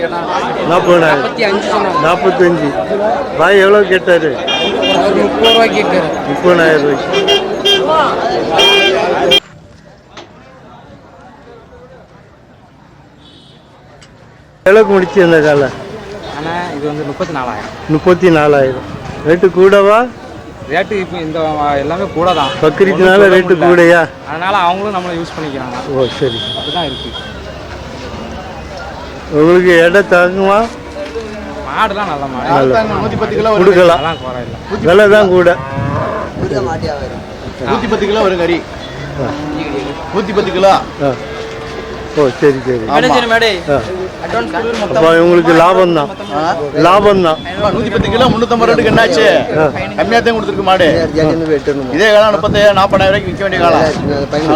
சொன்னாங்க. நாற்பத்தஞ்சு. பாய் எவ்வளோ கேட்டாரு? முப்பது ரூபாய்க்கு கேட்குறாரு முப்பதாயிரம் ரூபாய்க்கு எவ்வளோக்கு முடிச்சு அந்த காலை? ஆனால் இது வந்து முப்பத்தி நாலாயிரம். முப்பத்தி நாலாயிரம். ரேட்டு கூடவா? ரேட்டு இப்போ இந்த எல்லாமே கூட தான் பக்ரீத்னால ரேட்டு கூடயா? அதனால அவங்களும் நம்மளை யூஸ் பண்ணிக்கிறாங்க. ஓ சரி. அப்படிதான் இருக்கு. உங்களுக்கு இடம் தாங்குமா? மாடுலாம் நல்ல மாடு. நல்ல நூற்றி பத்து கிலோ கொடுக்கலாம். விலை தான் கூட. நூற்றி பத்து கிலோ வரும் கறி. நூற்றி பத்து கிலோ. ஆ. ஓ சரி சரி. அப்போ உங்களுக்கு லாபம் தான். லாபம் தான். நூற்றி பத்து கிலோ முந்நூற்றம்பது ரேட்டுக்கு என்னாச்சு? கம்மியாக தான் கொடுத்துருக்கு மாடு. இதே காலம் முப்பத்தி நாற்பதாயிரம் ரூபாய்க்கு விற்க வேண்டிய காலம்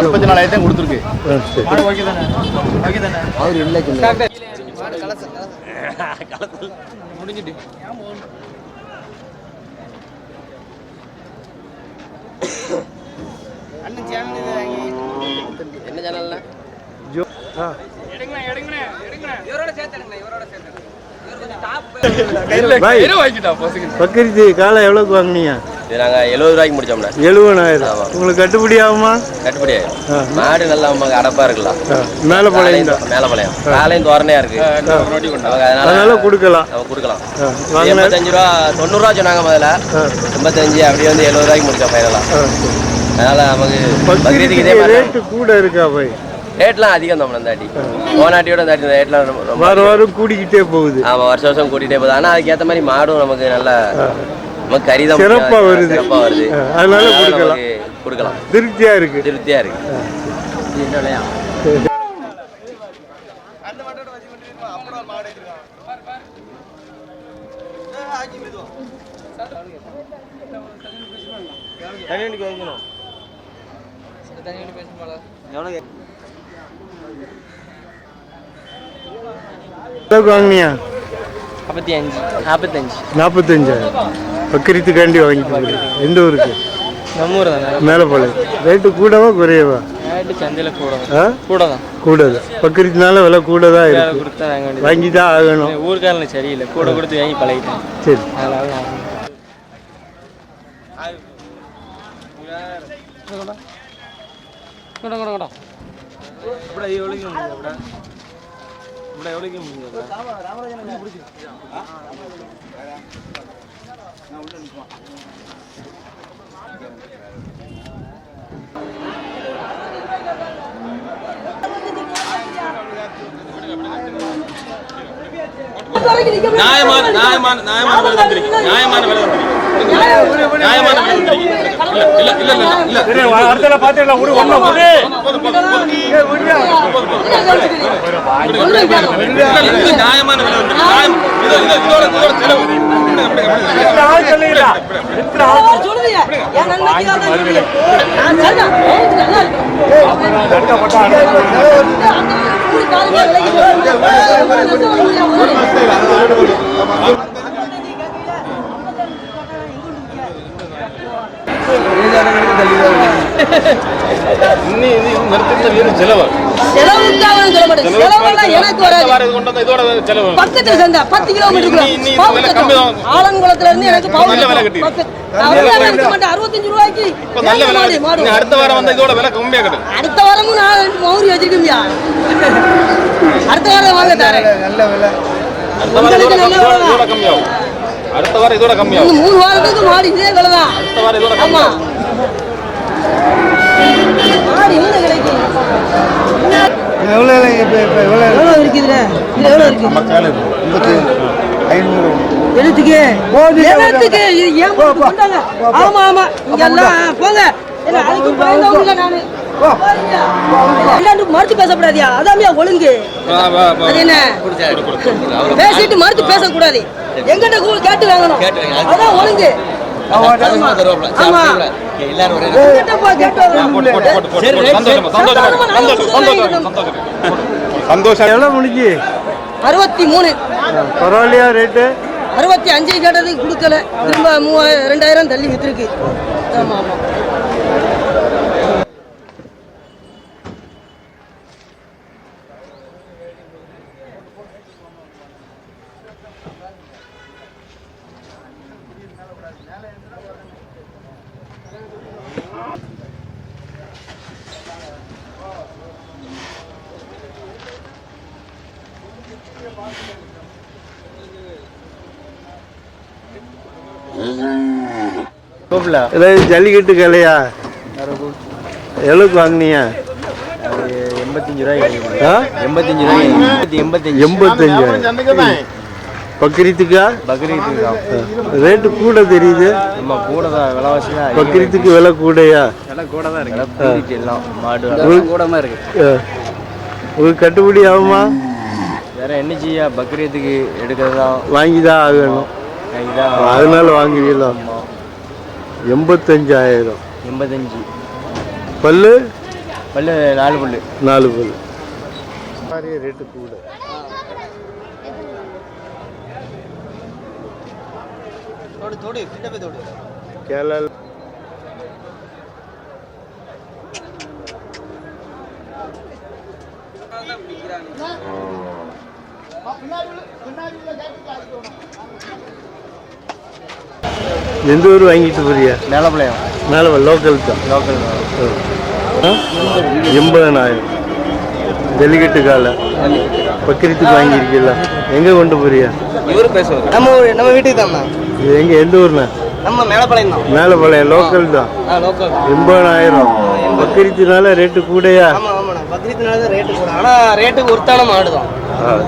முப்பத்தி நாலாயிரத்தையும் கொடுத்துருக்கு. சரி முடிஞ்சிட்டு. என்ன சேனல்ல ஜோ ஆ பாய் பக்ரீத்து காலை எவ்வளோக்கு வாங்குனீங்க? நாங்கள் எழுபது ரூபாய்க்கு முடிச்சோம்னா எழுபதாயிரம். உங்களுக்கு கட்டுப்படி ஆகுமா? கட்டுப்படி ஆயிடும் ஆ. மாடு நல்லா நமக்கு அடப்பா இருக்கலாம் மேலே பழையம் தான் மேலப்பாளையம் காலையும் தோரணையா இருக்கு. அதனால அதனால கொடுக்கலாம். கொடுக்கலாம். எண்பத்தஞ்சு ரூபா தொண்ணூறுரூவா சொன்னாங்க முதல்ல. எண்பத்தஞ்சு அப்படியே வந்து எழுபது ரூபாய்க்கு முடிச்சோம் சரி. அதனால நமக்கு பக்ரீத்துக்கு இதே ரேட்டு கூட இருக்கா பாய்? ரேட்லாம் அதிகம் தான் இந்த தாட்டி போனாட்டியோட இந்த தாட்டி ரேட்லாம் ரொம்ப ரொம்ப வாரம் வாரம் கூடிக்கிட்டே போகுது. ஆமாம் வருஷம் வருஷம் கூட்டிகிட்டே போகுது. ஆனால் அதுக்கேற்ற மாதிரி மாடும் நமக்கு நல்ல நமக்கு கறி தான் சிறப்பா வருது. சிறப்பாக வருது. அதனால கொடுக்கலாம். கொடுக்கலாம். திருப்தியா இருக்கு. திருப்தியாக இருக்கு. எவ்வளோக்கு வாங்கினியா? நாற்பத்தி அஞ்சு. நாற்பத்தஞ்சு நாற்பத்தஞ்சாயிரம் பக்ரீத்துக்காண்டி வாங்கிட்டு எந்த ஊருக்கு? நம்ம ஊர் தானே? மேலப்பாளையம். ரேட்டு கூடவா குறையவா? ரேட்டு சந்தையில் கூட கூட தான் கூட தான் பக்ரீத்னால விலை கூட தான் இருக்கு. கொடுத்தா வாங்க தான் ஆகணும். ஊருக்காரங்க சரியில்லை. கூட கொடுத்து வாங்கி பழகிட்டேன். சரி. அதனால நான் கூட கூட கூட ഇവിടെ எவ்வளோக்கு ഒളിക്കും ഇവിടെ ഇവിടെ எவ்வளோக்கு முடியும் நியாயமான நியாயமான நியாயமான விலை தந்திருக்கு நியாயமான விலை தந்திருக்கு நியாயமான இல்ல இல்ல இல்ல இல்ல நியாயமான விலை தந்திருக்கு நியாயம் இது இது இதோட இதோட செலவு விடுங்க, விடுங்க, விடுங்க. இன்னி இது நிறுத்தின வீடு செலவு செலவுக்காக சொல்ல மாட்டேன் செலவெல்லாம் எனக்கு வராது வாரம் இது கொண்டு வந்தா இதோட செலவு பக்கத்துல சேர்ந்தா பத்து கிலோமீட்டர் விலை ஆலங்குளத்துல இருந்து எனக்கு அறுபத்தஞ்சு ரூபாய்க்கு அடுத்த வாரம் வந்தா இதோட விலை கம்மியா அடுத்த வாரமும் நான் மௌரி வச்சிருக்கேன்யா அடுத்த வாரம் வாங்க தரேன் நல்ல விலை அடுத்த வாரம் கம்மியாகும். அடுத்த வாரம் இதோட கம்மியாகும் மூணு வாரத்துக்கு மாடு இதே விலை தான். அடுத்த வாரம் இதோட ஆமா. மாடு எங்க கிடைக்கும்? எவ்வளோ இப்போ இப்போ எவ்வளோ இருக்குதுல இருக்கு? எழுத்துக்கு? எழுத்துக்கு? ஏன் கொண்டாங்க ஆமா ஆமா. இங்க எல்லாம் போங்க. என்ன அதுக்கு பயந்தவங்க நானு. மறுத்து பேசக்கூடாதியா அதாமியா ஒழுங்கு. அது என்ன? பேசிட்டு மறுத்து பேசக்கூடாது. எங்கிட்ட கூட கேட்டு வாங்கணும். அதான் ஒழுங்கு. சந்தோஷமா சந்தோஷமா. சந்தோஷம் சந்தோஷம். சந்தோஷம். சந்தோஷம். எவ்வளோ முடிஞ்சு அறுபத்தி மூணு. பரவாயில்லையா ரேட்டு அறுபத்தி அஞ்சு கேட்டதுக்கு கொடுக்கல. திரும்ப மூவாயிரம் ரெண்டாயிரம் தள்ளி வித்துருக்கு. ஆமா ஆமா. கூப்பிடல. ஏதாவது ஜல்லிக்கட்டு கலையா? எவ்வளோக்கு வாங்கினீங்க? எண்பத்தஞ்சு ரூபாய் எண்பத்தஞ்சு ரூபாய் எண்பத்தஞ்சு. எண்பத்தஞ்சு. பக்ரீத்துக்கா? பக்ரீத்துக்கு. ரேட்டு கூட தெரியுது. நம்ம கூட தான் விலைவாசி தான் பக்ரீத்துக்கு விலை கூடயா? எல்லாம் கூட தான் இருக்கு. எல்லாம் மாடு கூடமா இருக்கு. உங்களுக்கு கட்டுப்படி ஆகுமா? வேற என்ன செய்ய பக்ரீத்துக்கு எடுக்கிறது? வாங்கி தான் ஆகணும். அதனால வாங்குவீங்களா? எண்பத்தஞ்சாயிரம். எண்பத்தஞ்சு. பல்லு? பல்லு நாலு பல்லு. நாலு பல்லு. ரேட்டு கூட கேரளா எந்த ஊர் வாங்கிட்டு போறியா? மேலப்பாளையம். மேலே லோக்கல் தான். லோக்கல்? எண்பதனாயிரம். ஜல்லிக்கட்டு காலை. பக்கிரத்துக்கு வாங்கியிருக்கீல்ல. எங்கே கொண்டு போறியா? இவரு பேசுவார். நம்ம ஊரு- நம்ம வீட்டுக்கு தான்ண்ணா இது எங்கே எந்த ஊர்ண்ணா? நம்ம மேலப்பாளையம் தான். மேலப்பாளையம் லோக்கல் தான். எண்பதாயிரம் பக்கிரத்தினால ரேட்டு கூடயா? பக்ரீத்னால தான் ரேட்டு கூட. ஆனா ரேட்டுக்கு ஒருத்தான மாடு தான்.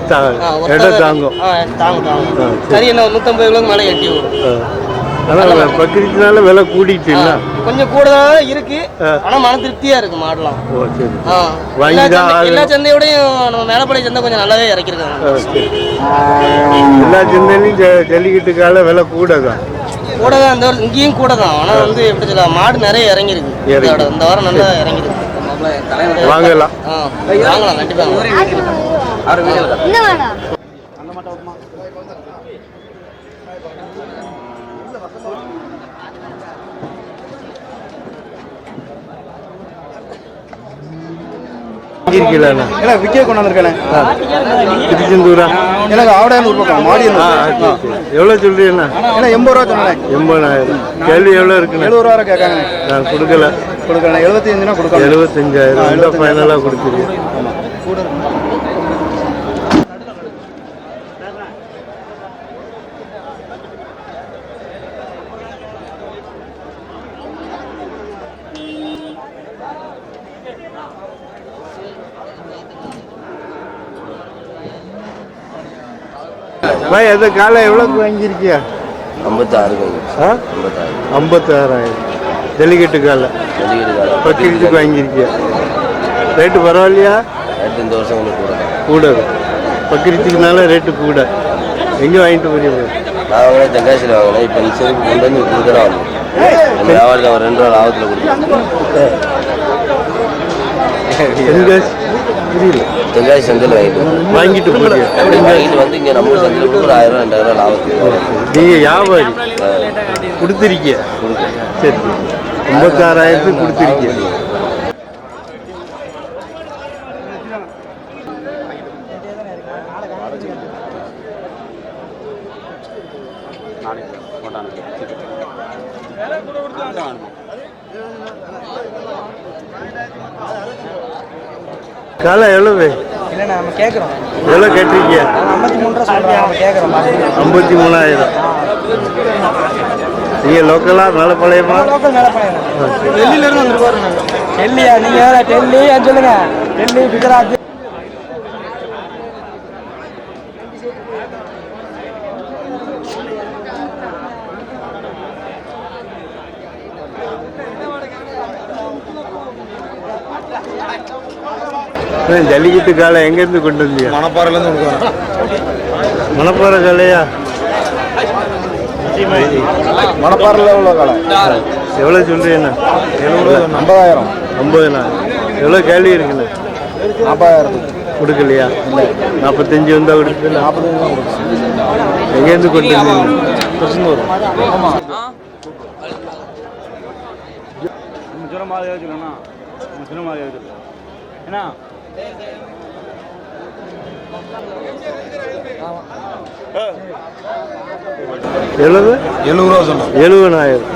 தாங்கும். தாங்கும் தாங்கும். சரி. என்ன நூற்றம்பது கிலோக்கு மேலே எட்டி வரும் ஆ. ஆனா பக்கிரத்தினால விலை கூடிட்டுல கொஞ்சம் கூட தான் இருக்கு. ஆனா மன திருப்தியா இருக்கு மாடலாம். ஓ சரி. எல்லா. சந்தையோடையும் நம்ம மேலப்பாளையம் சந்தை கொஞ்சம் நல்லாவே இறக்கிருக்காங்க. எல்லா சந்தையிலையும் ஜ- ஜல்லிக்கட்டு காலை விலை கூட தான் கூட தான் இந்த இங்கேயும் கூட தான் ஆனா வந்து எப்படி சொல்ல மாடு நிறைய இறங்கிருக்கு இந்த வாரம் நல்லா இறங்கிருக்கு வாங்கலாம். வாங்கலாம் கண்டிப்பா. வாங்கியிருக்கீங்களா எனக்கு விக்கே கொண்டு வந்திருக்கேன் திருச்செந்தூரா எனக்கு ஆவடையாந்து பக்கம் மாடி. எவ்வளோ சொல்றீங்கண்ணா ஏன்னா எண்பது ரூபா சொன்னேன். எண்பதாயிரம். கேள்வி எவ்வளோ இருக்குண்ணா எழுபது ரூபா கேட்காங்க நான் கொடுக்கல. கொடுக்கல எழுபத்தி அஞ்சுனா கொடுக்கலாம் எழுபத்தஞ்சாயிரம். ஃபைனலாக கொடுத்துருக்கேன் பாய் அந்த காலை எவ்வளோக்கு வாங்கியிருக்கியா? ஐம்பத்தாறு ஆ? ஐம்பத்தாறு. ஐம்பத்தாறாயிரம். ஜல்லிக்கட்டு காலை. ஜல்லிக்கட்டு வாங்கியிருக்கியா? ரேட்டு பரவாயில்லையா? ரேட்டு இந்த வருஷம் கொஞ்சம் கூட கூட பக்கிரத்துக்குனால ரேட்டு கூட. எங்கே வாங்கிட்டு போறீங்க? நான் வாங்கினேன் தென்காசியில் வாங்கினேன் இப்போ நீ செருப்பு கொண்டு வந்து கொடுக்குறேன் வந்து நம்ம வியாபாரத்தில் ஒரு ரெண்டு ரூபா லாபத்தில் கொடுக்குறேன் தென்காசி புரியல. தென்காசி சந்தையில் வாங்கிட்டு. வாங்கிட்டு வாங்கிட்டு வந்து இங்கே நம்ம சந்தையில் ஒரு ஆயிரம் ரூபா ரெண்டாயிரம் ரூபா லாபத்துக்கு நீங்க வியாபாரி. கொடுத்துருக்கிய சரி. ஐம்பத்தாறாயிரத்துக்கு கொடுத்துருக்கிய காலை எவ்வளவு இல்லைண்ணா நம்ம கேட்குறோம் எவ்வளோ கேட்டிருக்கிய ஐம்பத்தி மூணு ரூபா சொல்கிறோம் நம்ம கேட்குறோம் ஐம்பத்தி மூணாயிரம். நீங்க லோக்கலா? மேலப்பாளையமா லோக்கல் மேலப்பாளையம் டெல்லியில இருந்து வந்துருப்பாரு. டெல்லியா? நீங்க வேற டெல்லி சொல்லுங்க. டெல்லி குஜராத். ஏன் ஜல்லிக்கட்டு காலை எங்கேருந்து கொண்டு வந்தியா மணப்பாறையிலேருந்து கொடுக்குறேன் மணப்பாறை காலையா? மணப்பாறையில் உள்ள காலை. எவ்வளோ சொல்றீங்கண்ணா எழுபது ஐம்பதாயிரம். ஐம்பதுண்ணா எவ்வளோ கேள்வி இருக்குண்ணா? நாற்பதாயிரத்துக்கு கொடுக்கலையா? நாற்பத்தஞ்சு வந்தா கொடுக்கல. நாற்பத்தஞ்சு தான் எங்கேருந்து கொண்டு வந்தீங்க? திருச்செந்தூர். எவ்வளவு எழுபது ரூபா சொன்னேன். எழுபதாயிரம்.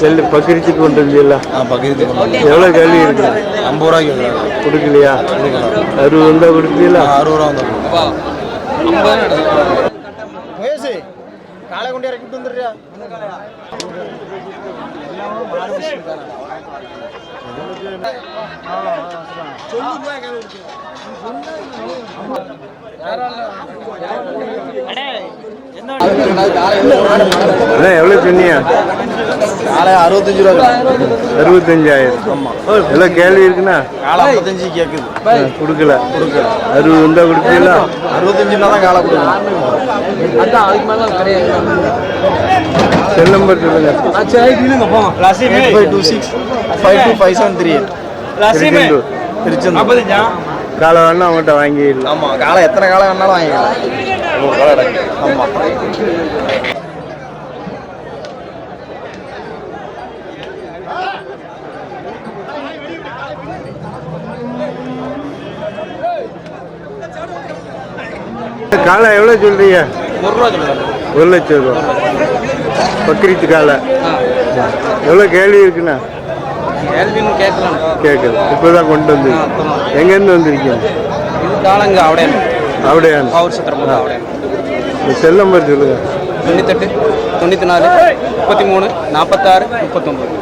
செல்லு பக்கிரிச்சுக்கு கொண்டு பக்கத்து எவ்வளோ கேள்வி இருக்கு? ஐம்பது ரூபாய்க்கு கொடுக்கலையா? அறுபது வந்தா கொடுக்கலீங்களா அறுபது ரூபா வந்து வயசு காலை கொண்டு இறக்கிட்டு வந்துடுறியா? எவ்வளவு எவ்வளோ காலை அறுபத்தஞ்சு ரூபா அறுபத்தஞ்சாயிரம். ஆமாம் எவ்வளோ கேள்வி இருக்குண்ணா? காலை ஐம்பத்தஞ்சு கேட்குது கொடுக்கல. கொடுக்கல. அறுபது இருந்தா கொடுப்பீங்களா? அறுபத்தஞ்சுனா தான் காலை கொடுக்கணும். செல் நம்பர் சொல்லுங்க. Five two six five two five seven three eight Tiruchendur. Tiruchendur. காலை வேணா அவங்ககிட்ட வாங்கிடலாம். ஆமாம் காலை எத்தனை காலை வேணாலும் வாங்கிக்கலாம். ஆமாம் காலை எவ்வளோ சொல்றீங்க? ஒரு லட்சம் ரூபா. பக்ரீத்து காலை. எவ்வளோ கேள்வி இருக்குண்ணா? கேள்வின்னு கேட்கலாம். கேட்குது இப்போதான் கொண்டு வந்து. எங்கேருந்து வந்திருக்கீங்க? இது காலங்க அப்படியே அப்படியாண்ணா பவர் சத்திரம் இந்த செல் நம்பர் சொல்லுங்க. தொண்ணூத்தெட்டு தொண்ணூற்றி நாலு முப்பத்தி மூணு நாற்பத்தாறு முப்பத்தொம்பது.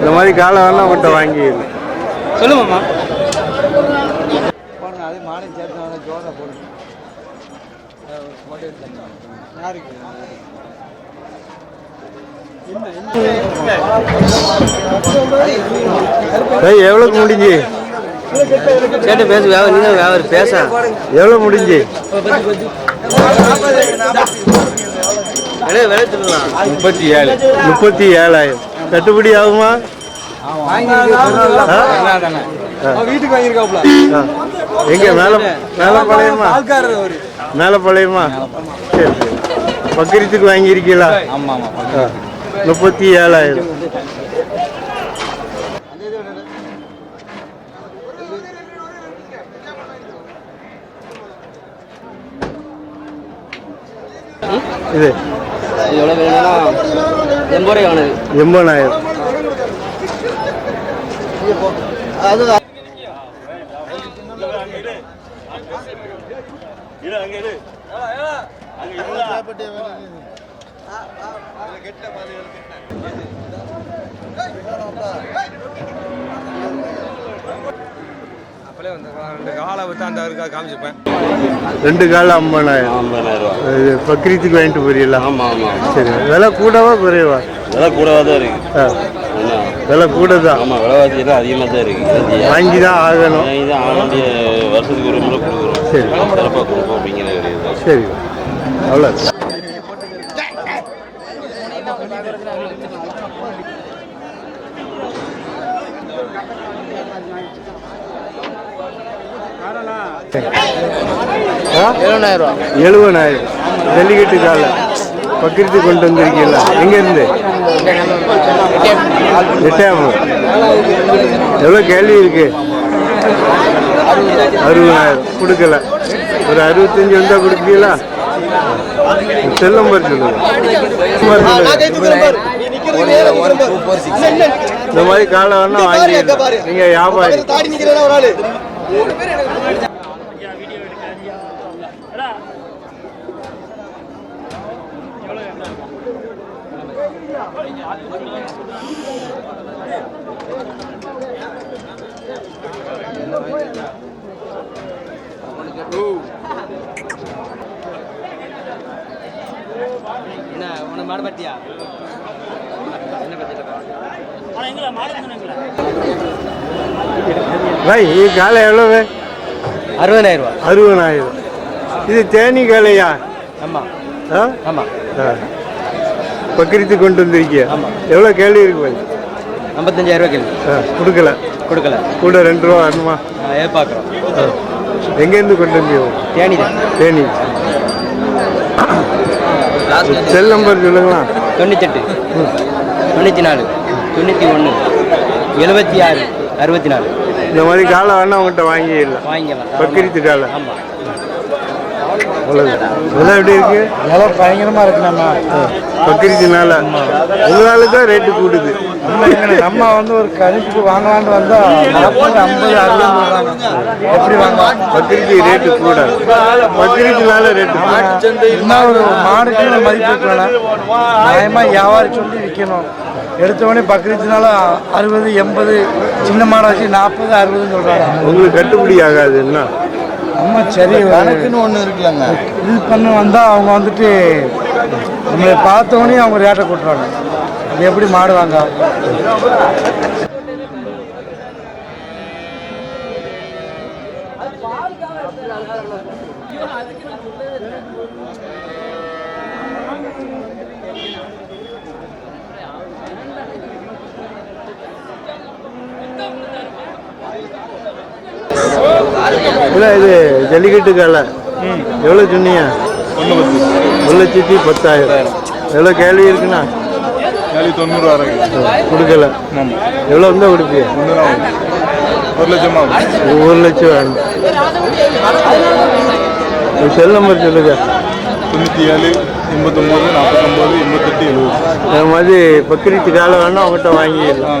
இந்த மாதிரி காலை வேணா அவங்ககிட்ட வாங்கிடலாம் சொல்லுமாம்மா எவ்வளோக்கு முடிஞ்சு? கேட்டு பேசு வியாபாரம் வியாபாரம் பேச. எவ்வளோ முடிஞ்சு? முப்பத்தி ஏழு. முப்பத்தி ஏழாயிரம். கட்டுப்படி ஆகுமா? வீட்டுக்கு வாங்கியிருக்காப்ல. எங்க மேல மேல பழையமா? மேல பழையமா? சரி சரி. பக்கரித்துக்கு வாங்கியிருக்கீங்களா? ஆமாம் ஆமாம் முப்பத்தி ஏழாயிரம். இது. எவ்வளோ வேணும்னா எண்பது எண்பதாயிரம் ரெண்டு கால ஐம்பதாயிரம். ஐம்பதாயிரம் இது பக்ரீத்துக்கு வாங்கிட்டு போறீங்களா? ஆமாம் ஆமாம் சரி விலை கூடவா குறைவா? விலை கூடவா தான் இருக்கு. விலை கூட தான் ஆமாம் விலைவாசி எல்லாம் அதிகமாக தான் இருக்கு. வாங்கி தான் ஆகணும். இதான் ஆக வேண்டிய வருஷத்துக்கு ஒரு முறை கொடுக்குறோம். சரி. சிறப்பாக கொடுப்போம் அப்படிங்கிற சரி. அவ்வளோ எழுபதாயிரம் எழுபதாயிரம் ஜல்லிக்கட்டு கால பக்கத்து கொண்டு வந்திருக்கீங்களா எங்கேருந்து எட்டாயிரம் எவ்வளோ கேள்வி இருக்கு? அறுபதாயிரம். கொடுக்கல. ஒரு அறுபத்தஞ்சு வந்தால் கொடுப்பீங்களா? செல் நம்பர் சொல்லுங்க. இந்த மாதிரி காலை வேணா வாங்கிடலாம் நீங்க வியாபாரி என்ன உனக்கு மாடு இது காலை எவ்வளவு? அறுபதாயிரம் ரூபா அறுபதாயிரம். இது தேனி காலையா? ஆமாம் ஆ? ஆமாம். பக்கரித்து கொண்டு வந்திருக்கிய? எவ்வளோ கேள்வி இருக்கு பாய் ஐம்பத்தஞ்சாயிரம் ரூபா கேள்வி கொடுக்கல. கொடுக்கல. கூட ரெண்டு ரூபா வரணுமா? எதிர்பார்க்குறோம். எங்கேருந்து கொண்டு தேனி தான் தேனி. செல் நம்பர் சொல்லுங்களா? தொண்ணூத்தெட்டு. தொண்ணூற்றி நாலு தொண்ணூற்றி ஒன்று எழுபத்தி ஆறு அறுபத்தி நாலு இந்த மாதிரி காலை வேணா அவங்ககிட்ட வாங்கிடலாம். வாங்கிக்கலாம் பக்கரித்து காலை ஆமாம் விலை எப்படி இருக்கு? விலை பயங்கரமா இருக்கு நம்ம. பக்ரீத்துனால உங்களால தான் ரேட்டு கூடுது. நம்ம வந்து ஒரு கணிப்புக்கு வாங்கலான்னு வந்தா நாற்பது ஐம்பது அறுபது எப்படி வாங்க பக்ரீத்து ரேட்டு கூட பக்ரீத்துனால ரேட்டு என்ன ஒரு மாடுக்கு மதிப்பு நியாயமா வியாபாரி சொல்லி விற்கணும் எடுத்த உடனே பக்ரீத்துனால அறுபது எண்பது சின்ன மாடை வச்சு நாற்பது அறுபதுன்னு சொல்றாங்க. உங்களுக்கு கட்டுப்படி ஆகாது என்ன? நம்ம சரி கணக்குன்னு ஒண்ணு இருக்குல்லங்க. இது பண்ண வந்தா அவங்க வந்துட்டு நம்மளை பார்த்த உடனே அவங்க ரேட்டை கூட்டுறாங்க. அது எப்படி மாடு வாங்க இல்லை இது ஜல்லிக்கட்டு காலை எவ்வளோ சொன்னீங்க? ஒரு லட்சத்தி பத்தாயிரம். எவ்வளோ கேள்வி இருக்குண்ணா? தொண்ணூறுவா இருக்கு கொடுக்கல. எவ்வளோ இருந்தால் கொடுப்பீங்க ஒரு லட்சமா. ஒரு லட்சம் வேணும். செல் நம்பர் சொல்லுங்க. தொண்ணூற்றி ஏழு எண்பத்தொம்போது நாற்பத்தொம்போது எண்பத்தெட்டு எழுபது. இந்த மாதிரி பக்ரீத்து காலம் வேணா அவங்ககிட்ட வாங்கிடலாம்.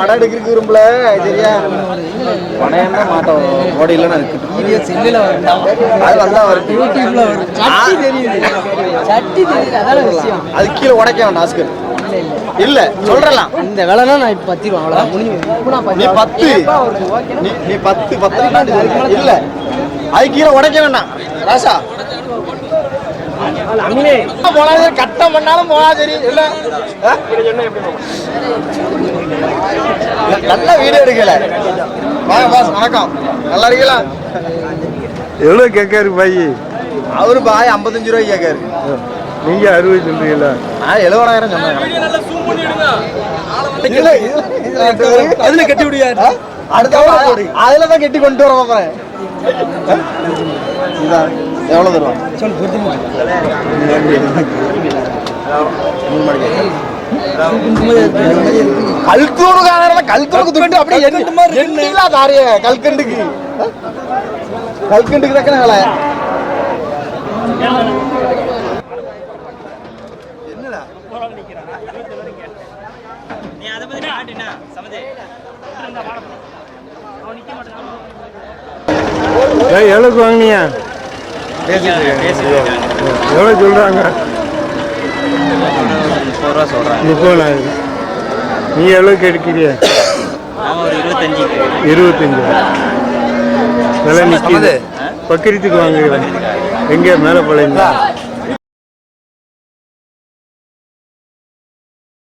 மடம் எடுக்கிறதுக்கு விரும்பல சரியா? பணையம் தான் மாட்டோம் ஓடி இல்லைன்னா அது வந்தா வருது. யூடியூப்ல வரும் சட்டி தெரியுது. சட்டி தெரியுது. அதான விஷயம். அது கீழே உடைக்க வேண்டாம் ஆஸ்கர் இல்ல சொல்றலாம். இந்த வேலைனா நான் இப்ப பத்து ரூபா அவ்வளவுதான் முடிஞ்சு. நீ பத்து. நீ நீ பத்து பத்து. இல்ல. அது கீழே உடைக்க வேண்டாம். ராசா. போனா கட்டம் பண்ணாலும் போனா சரி இல்ல? நல்ல வீடியோ எடுக்கல. வாங்க பாஸ் வணக்கம். நல்லா இருக்கீங்களா? எவ்வளோ கேட்காரு பாய்? அவரு பாய் ஐம்பத்தஞ்சு ரூபாய் கேட்காரு. நீங்கள் அறுபது சொல்றீங்களா? நான் எழுபதாயிரம் சொன்னேன். அதுல கட்டி விடுயா அடுத்த வாரம் அதுல தான் கட்டி கொண்டு வர போறேன். இந்தா, எவ்வளவு தருவான் கல்தூரு காரணம் கல்தூருக்கு துட்டு அப்படியே எண்ணி எண்ணிலா தாரிய கல்கண்டுக்கு. கல்கண்டுக்கு தக்கன வேலை. ஏய் எவ்வளோக்கு வாங்கினியா? எவ்வளோ சொல்கிறாங்க முப்பதாயிரம். நீ எவ்வளோக்கு எடுக்கிறிய இருபத்தஞ்சு விலை நிற்கிது பக்கிரத்துக்கு வாங்குகிறேன் எங்கே? மேலே பழைய